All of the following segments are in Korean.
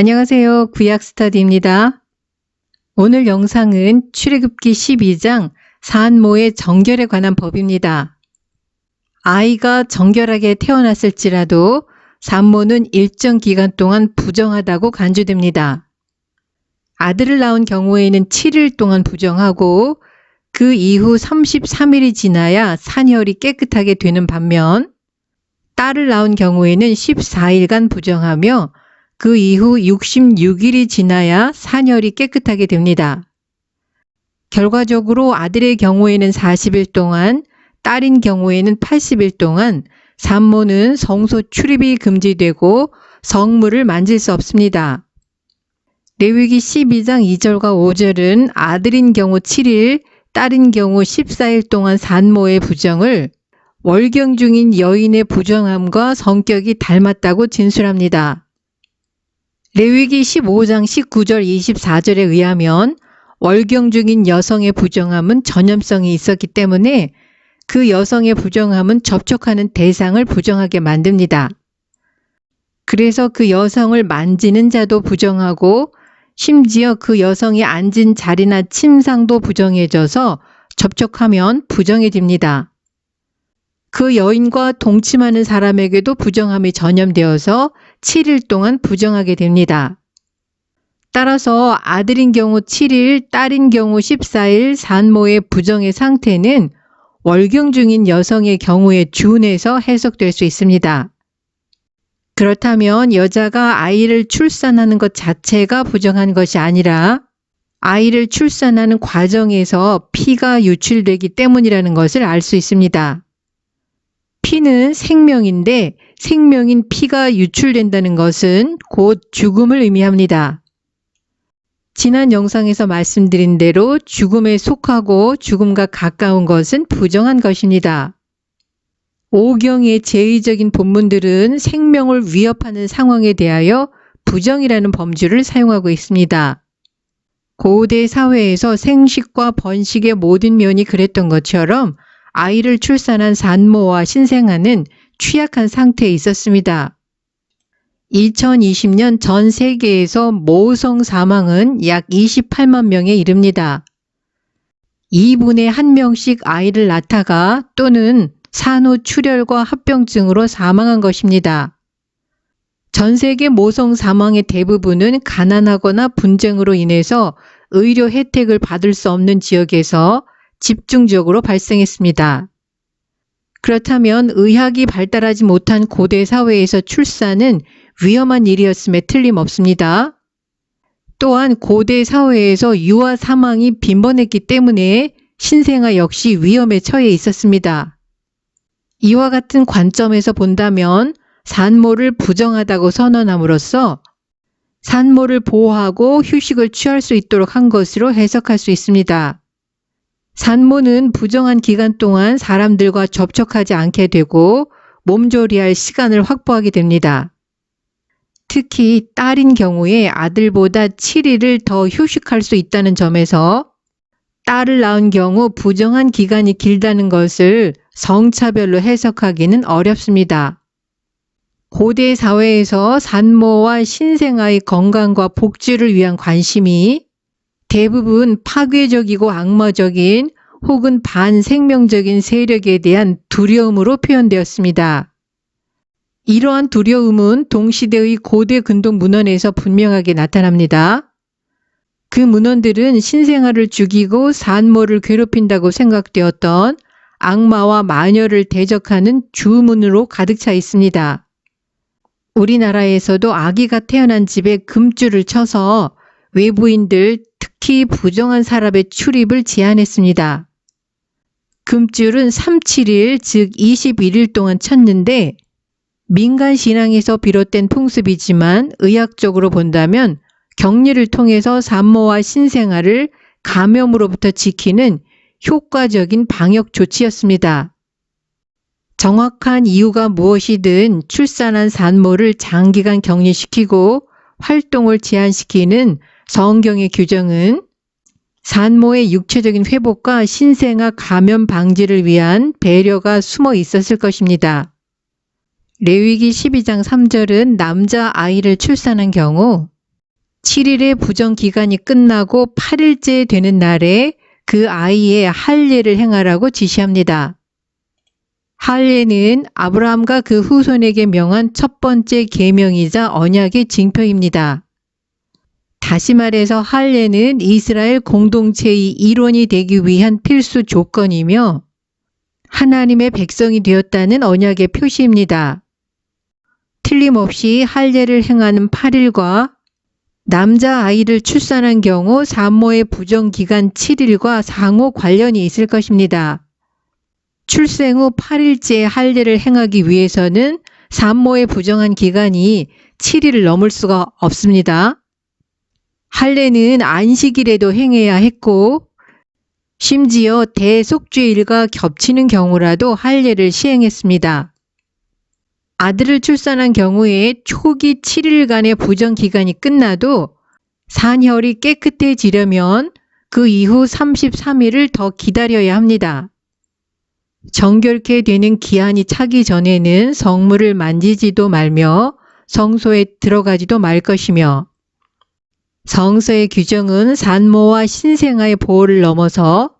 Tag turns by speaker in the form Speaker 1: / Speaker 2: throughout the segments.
Speaker 1: 안녕하세요. 구약 스터디입니다. 오늘 영상은 출애굽기 12장 산모의 정결에 관한 법입니다. 아이가 정결하게 태어났을지라도 산모는 일정 기간 동안 부정하다고 간주됩니다. 아들을 낳은 경우에는 7일 동안 부정하고 그 이후 33일이 지나야 산혈이 깨끗하게 되는 반면 딸을 낳은 경우에는 14일간 부정하며 그 이후 66일이 지나야 산혈이 깨끗하게 됩니다. 결과적으로 아들의 경우에는 40일 동안, 딸인 경우에는 80일 동안 산모는 성소 출입이 금지되고 성물을 만질 수 없습니다. 레위기 12장 2절과 5절은 아들인 경우 7일, 딸인 경우 14일 동안 산모의 부정을 월경 중인 여인의 부정함과 성격이 닮았다고 진술합니다. 레위기 15장 19절 24절에 의하면 월경 중인 여성의 부정함은 전염성이 있었기 때문에 그 여성의 부정함은 접촉하는 대상을 부정하게 만듭니다. 그래서 그 여성을 만지는 자도 부정하고 심지어 그 여성이 앉은 자리나 침상도 부정해져서 접촉하면 부정해집니다. 그 여인과 동침하는 사람에게도 부정함이 전염되어서 7일 동안 부정하게 됩니다. 따라서 아들인 경우 7일, 딸인 경우 14일 산모의 부정의 상태는 월경 중인 여성의 경우에 준해서 해석될 수 있습니다. 그렇다면 여자가 아이를 출산하는 것 자체가 부정한 것이 아니라 아이를 출산하는 과정에서 피가 유출되기 때문이라는 것을 알 수 있습니다. 피는 생명인데 생명인 피가 유출된다는 것은 곧 죽음을 의미합니다. 지난 영상에서 말씀드린 대로 죽음에 속하고 죽음과 가까운 것은 부정한 것입니다. 오경의 제의적인 본문들은 생명을 위협하는 상황에 대하여 부정이라는 범주를 사용하고 있습니다. 고대 사회에서 생식과 번식의 모든 면이 그랬던 것처럼 아이를 출산한 산모와 신생아는 취약한 상태에 있었습니다. 2020년 전 세계에서 모성 사망은 약 28만 명에 이릅니다. 2분의 1명씩 아이를 낳다가 또는 산후 출혈과 합병증으로 사망한 것입니다. 전 세계 모성 사망의 대부분은 가난하거나 분쟁으로 인해서 의료 혜택을 받을 수 없는 지역에서 집중적으로 발생했습니다. 그렇다면 의학이 발달하지 못한 고대 사회에서 출산은 위험한 일이었음에 틀림없습니다. 또한 고대 사회에서 유아 사망이 빈번했기 때문에 신생아 역시 위험에 처해 있었습니다. 이와 같은 관점에서 본다면 산모를 부정하다고 선언함으로써 산모를 보호하고 휴식을 취할 수 있도록 한 것으로 해석할 수 있습니다. 산모는 부정한 기간 동안 사람들과 접촉하지 않게 되고 몸조리할 시간을 확보하게 됩니다. 특히 딸인 경우에 아들보다 7일을 더 휴식할 수 있다는 점에서 딸을 낳은 경우 부정한 기간이 길다는 것을 성차별로 해석하기는 어렵습니다. 고대 사회에서 산모와 신생아의 건강과 복지를 위한 관심이 대부분 파괴적이고 악마적인 혹은 반생명적인 세력에 대한 두려움으로 표현되었습니다. 이러한 두려움은 동시대의 고대 근동 문헌에서 분명하게 나타납니다. 그 문헌들은 신생아를 죽이고 산모를 괴롭힌다고 생각되었던 악마와 마녀를 대적하는 주문으로 가득 차 있습니다. 우리나라에서도 아기가 태어난 집에 금줄을 쳐서 외부인들 특히 부정한 사람의 출입을 제한했습니다. 금줄은 3, 7일, 즉 21일 동안 쳤는데 민간 신앙에서 비롯된 풍습이지만 의학적으로 본다면 격리를 통해서 산모와 신생아를 감염으로부터 지키는 효과적인 방역 조치였습니다. 정확한 이유가 무엇이든 출산한 산모를 장기간 격리시키고 활동을 제한시키는 성경의 규정은 산모의 육체적인 회복과 신생아 감염 방지를 위한 배려가 숨어 있었을 것입니다. 레위기 12장 3절은 남자 아이를 출산한 경우 7일의 부정 기간이 끝나고 8일째 되는 날에 그 아이의 할례를 행하라고 지시합니다. 할례는 아브라함과 그 후손에게 명한 첫 번째 계명이자 언약의 징표입니다. 다시 말해서 할례는 이스라엘 공동체의 일원이 되기 위한 필수 조건이며 하나님의 백성이 되었다는 언약의 표시입니다. 틀림없이 할례를 행하는 8일과 남자 아이를 출산한 경우 산모의 부정 기간 7일과 상호 관련이 있을 것입니다. 출생 후 8일째 할례를 행하기 위해서는 산모의 부정한 기간이 7일을 넘을 수가 없습니다. 할례는 안식일에도 행해야 했고 심지어 대속죄일과 겹치는 경우라도 할례를 시행했습니다. 아들을 출산한 경우에 초기 7일간의 부정 기간이 끝나도 산혈이 깨끗해지려면 그 이후 33일을 더 기다려야 합니다. 정결케 되는 기한이 차기 전에는 성물을 만지지도 말며 성소에 들어가지도 말 것이며 성서의 규정은 산모와 신생아의 보호를 넘어서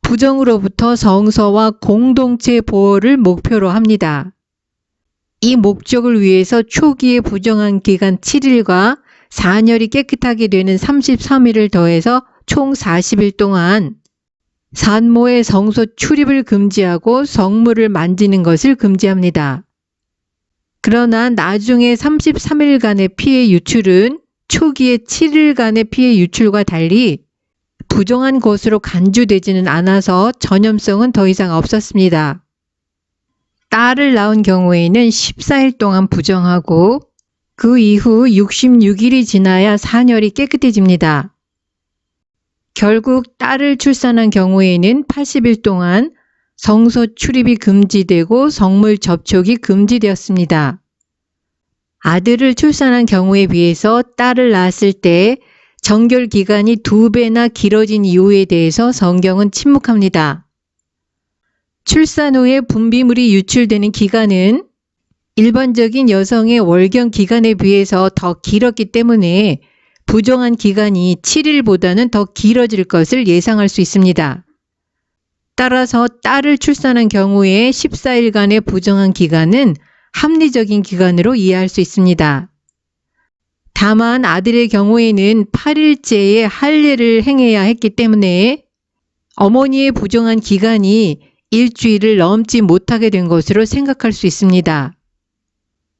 Speaker 1: 부정으로부터 성서와 공동체 보호를 목표로 합니다. 이 목적을 위해서 초기의 부정한 기간 7일과 산혈이 깨끗하게 되는 33일을 더해서 총 40일 동안 산모의 성소 출입을 금지하고 성물을 만지는 것을 금지합니다. 그러나 나중에 33일간의 피해 유출은 초기의 7일간의 피해 유출과 달리 부정한 것으로 간주되지는 않아서 전염성은 더 이상 없었습니다. 딸을 낳은 경우에는 14일 동안 부정하고 그 이후 66일이 지나야 산혈이 깨끗해집니다. 결국 딸을 출산한 경우에는 80일 동안 성소 출입이 금지되고 성물 접촉이 금지되었습니다. 아들을 출산한 경우에 비해서 딸을 낳았을 때 정결 기간이 두 배나 길어진 이유에 대해서 성경은 침묵합니다. 출산 후에 분비물이 유출되는 기간은 일반적인 여성의 월경 기간에 비해서 더 길었기 때문에 부정한 기간이 7일보다는 더 길어질 것을 예상할 수 있습니다. 따라서 딸을 출산한 경우에 14일간의 부정한 기간은 합리적인 기간으로 이해할 수 있습니다. 다만 아들의 경우에는 8일째에 할례를 행해야 했기 때문에 어머니의 부정한 기간이 일주일을 넘지 못하게 된 것으로 생각할 수 있습니다.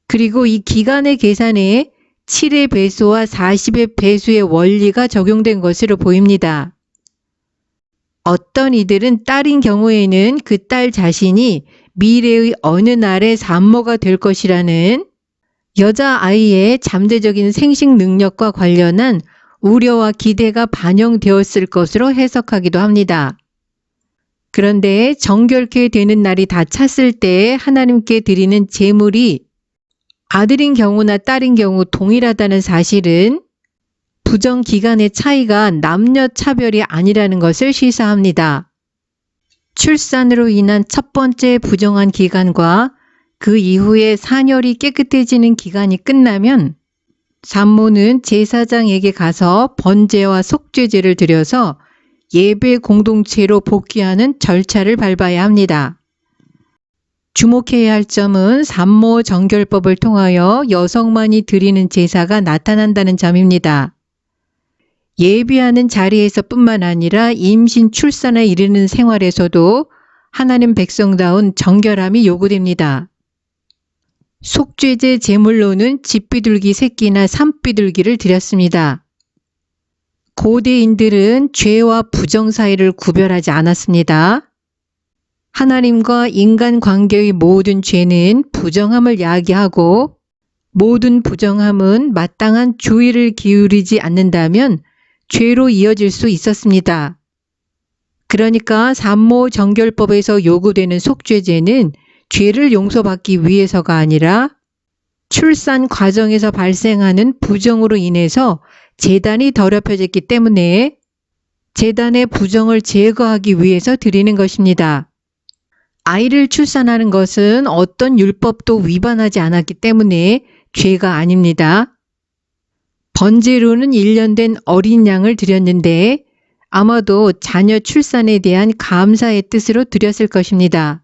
Speaker 1: 그리고 이 기간의 계산에 7의 배수와 40의 배수의 원리가 적용된 것으로 보입니다. 어떤 이들은 딸인 경우에는 그 딸 자신이 미래의 어느 날의 산모가 될 것이라는 여자아이의 잠재적인 생식 능력과 관련한 우려와 기대가 반영되었을 것으로 해석하기도 합니다. 그런데 정결케 되는 날이 다 찼을 때 하나님께 드리는 제물이 아들인 경우나 딸인 경우 동일하다는 사실은 부정 기간의 차이가 남녀 차별이 아니라는 것을 시사합니다. 출산으로 인한 첫 번째 부정한 기간과 그 이후에 산혈이 깨끗해지는 기간이 끝나면 산모는 제사장에게 가서 번제와 속죄제를 드려서 예배 공동체로 복귀하는 절차를 밟아야 합니다. 주목해야 할 점은 산모 정결법을 통하여 여성만이 드리는 제사가 나타난다는 점입니다. 예비하는 자리에서 뿐만 아니라 임신 출산에 이르는 생활에서도 하나님 백성다운 정결함이 요구됩니다. 속죄제 제물로는 집비둘기 새끼나 산비둘기를 드렸습니다. 고대인들은 죄와 부정 사이를 구별하지 않았습니다. 하나님과 인간 관계의 모든 죄는 부정함을 야기하고 모든 부정함은 마땅한 주의를 기울이지 않는다면 죄로 이어질 수 있었습니다. 그러니까 산모 정결법에서 요구되는 속죄제는 죄를 용서받기 위해서가 아니라 출산 과정에서 발생하는 부정으로 인해서 재단이 더럽혀졌기 때문에 재단의 부정을 제거하기 위해서 드리는 것입니다. 아이를 출산하는 것은 어떤 율법도 위반하지 않았기 때문에 죄가 아닙니다. 번제로는 1년 된 어린 양을 드렸는데 아마도 자녀 출산에 대한 감사의 뜻으로 드렸을 것입니다.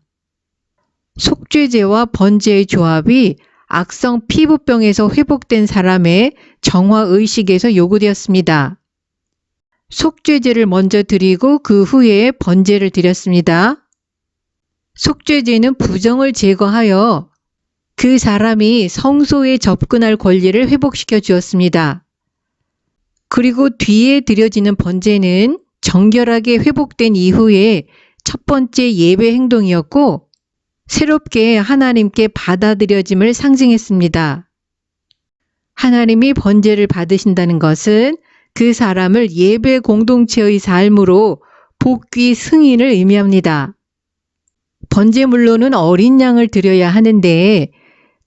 Speaker 1: 속죄제와 번제의 조합이 악성 피부병에서 회복된 사람의 정화 의식에서 요구되었습니다. 속죄제를 먼저 드리고 그 후에 번제를 드렸습니다. 속죄제는 부정을 제거하여 그 사람이 성소에 접근할 권리를 회복시켜 주었습니다. 그리고 뒤에 드려지는 번제는 정결하게 회복된 이후에 첫 번째 예배 행동이었고 새롭게 하나님께 받아들여짐을 상징했습니다. 하나님이 번제를 받으신다는 것은 그 사람을 예배 공동체의 삶으로 복귀 승인을 의미합니다. 번제물로는 어린 양을 드려야 하는데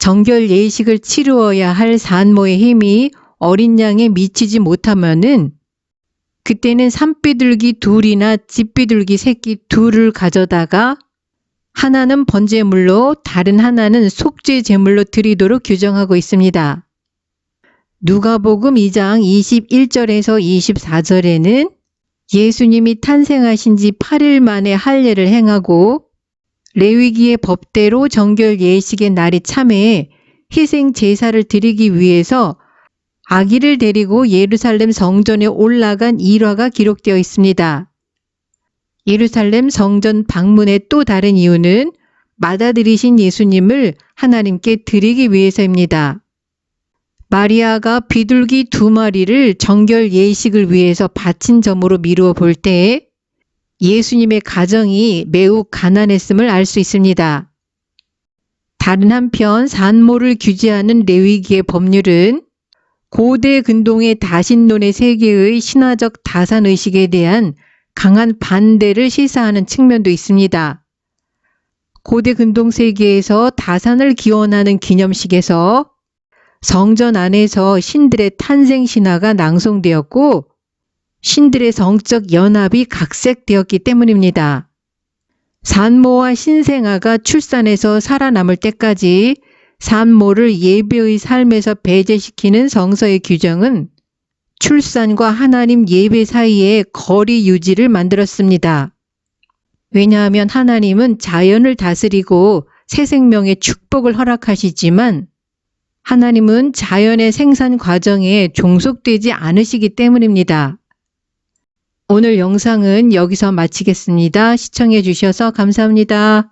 Speaker 1: 정결 예식을 치루어야 할 산모의 힘이 어린 양에 미치지 못하면은 그때는 산비둘기 둘이나 집비둘기 새끼 둘을 가져다가 하나는 번제물로 다른 하나는 속죄 제물로 드리도록 규정하고 있습니다. 누가복음 2장 21절에서 24절에는 예수님이 탄생하신 지 8일 만에 할례를 행하고 레위기의 법대로 정결 예식의 날이 참에 희생 제사를 드리기 위해서 아기를 데리고 예루살렘 성전에 올라간 일화가 기록되어 있습니다. 예루살렘 성전 방문의 또 다른 이유는 맞아들이신 예수님을 하나님께 드리기 위해서입니다. 마리아가 비둘기 두 마리를 정결 예식을 위해서 바친 점으로 미루어 볼 때 예수님의 가정이 매우 가난했음을 알 수 있습니다. 다른 한편 산모를 규제하는 레위기의 법률은 고대 근동의 다신론의 세계의 신화적 다산의식에 대한 강한 반대를 시사하는 측면도 있습니다. 고대 근동 세계에서 다산을 기원하는 기념식에서 성전 안에서 신들의 탄생 신화가 낭송되었고 신들의 성적 연합이 각색되었기 때문입니다. 산모와 신생아가 출산해서 살아남을 때까지 산모를 예배의 삶에서 배제시키는 성서의 규정은 출산과 하나님 예배 사이에 거리 유지를 만들었습니다. 왜냐하면 하나님은 자연을 다스리고 새 생명의 축복을 허락하시지만 하나님은 자연의 생산 과정에 종속되지 않으시기 때문입니다. 오늘 영상은 여기서 마치겠습니다. 시청해 주셔서 감사합니다.